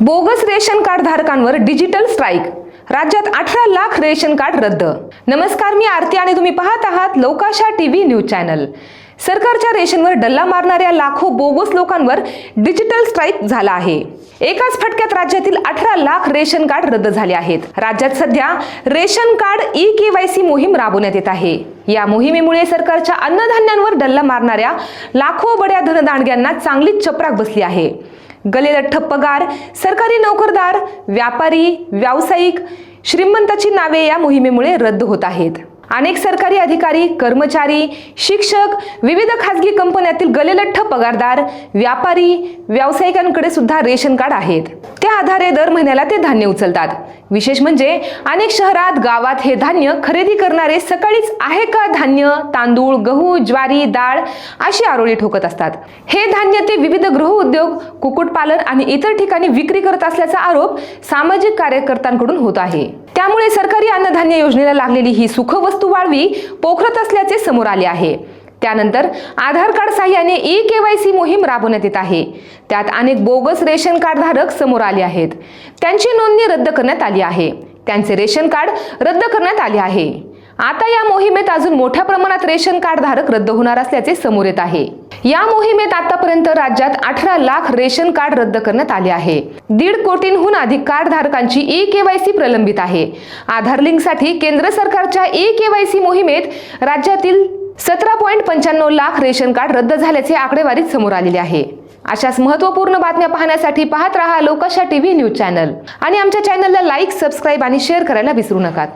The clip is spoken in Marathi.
बोगस रेशन कार्ड धारकांवर डिजिटल स्ट्राईक. राज्यात अठरा लाख रेशन कार्ड रद्द. नमस्कार मी आरती आणि तुम्ही पाहत आहात लोकाशा टीव्ही न्यूज चॅनल. सरकारच्या रेशनवर डल्ला मारणाऱ्या लाखो बोगस लोकांवर डिजिटल स्ट्राईक झाला आहे. एकाच फटक्यात राज्यातील अठरा लाख रेशन कार्ड रद्द झाले आहेत. राज्यात सध्या ration card E K Y C मोहीम राबवण्यात येत आहे. या मोहिमेमुळे सरकारच्या अन्नधान्यांवर डल्ला मारणाऱ्या लाखो बड्या धनदांडग्यांना चांगलीच चपराक बसली आहे. गलेलठ्ठ पगार सरकारी नोकरदार व्यापारी व्यावसायिक श्रीमंताची नावे या मोहिमेमुळे रद्द होत आहेत. अनेक सरकारी अधिकारी कर्मचारी शिक्षक विविध खासगी कंपन्यातील गलेलठ्ठ पगारदार व्यापारी व्यावसायिकांकडे सुद्धा रेशन कार्ड आहेत. त्या आधारे दर महिन्याला ते धान्य उचलतात. विशेष म्हणजे अनेक शहरात गावात हे धान्य खरेदी करणारे सकाळीच आहे का धान्य तांदूळ गहू ज्वारी डाळ अशी आरोळी ठोकत असतात. हे धान्य ते विविध गृहउद्योग कुक्कुटपालन आणि इतर ठिकाणी विक्री करत असल्याचा आरोप सामाजिक कार्यकर्त्यांकडून होत आहे. त्यामुळे सरकारी अन्नधान्य योजनेला लागलेली ही सुखवस्तू वाळवी पोखरत असल्याचे समोर आले आहे. त्यानंतर आधार कार्ड साह्याने ई के वाय सी मोहीम राबवण्यात येत आहे. त्यात अनेक बोगस रेशन कार्ड धारक समोर आले आहेत. त्यांची नोंदणी रद्द करण्यात आली आहे. त्यांचे रेशन कार्ड रद्द करण्यात आले आहे. आता या मोहिमेत अजून मोठ्या प्रमाणात रेशन कार्ड धारक रद्द होणार असल्याचे समोर येत आहे. या मोहिमेत आतापर्यंत राज्यात अठरा लाख रेशन कार्ड रद्द करण्यात आले आहे. दीड कोटींहून अधिक कार्ड धारकांची ई केवायसी प्रलंबित आहे. आधार लिंकसाठी केंद्र सरकारच्या ई केवायसी मोहिमेत राज्यातील सतरा पॉईंट पंच्याण्णव लाख रेशन कार्ड रद्द झाल्याचे आकडेवारीत समोर आलेले आहे. अशाच महत्त्वपूर्ण बातम्या पाहण्यासाठी पाहत रहा लोकशा टीव्ही न्यूज चॅनल. आणि आमच्या चॅनलला लाईक सबस्क्राईब आणि शेअर करायला विसरू नका.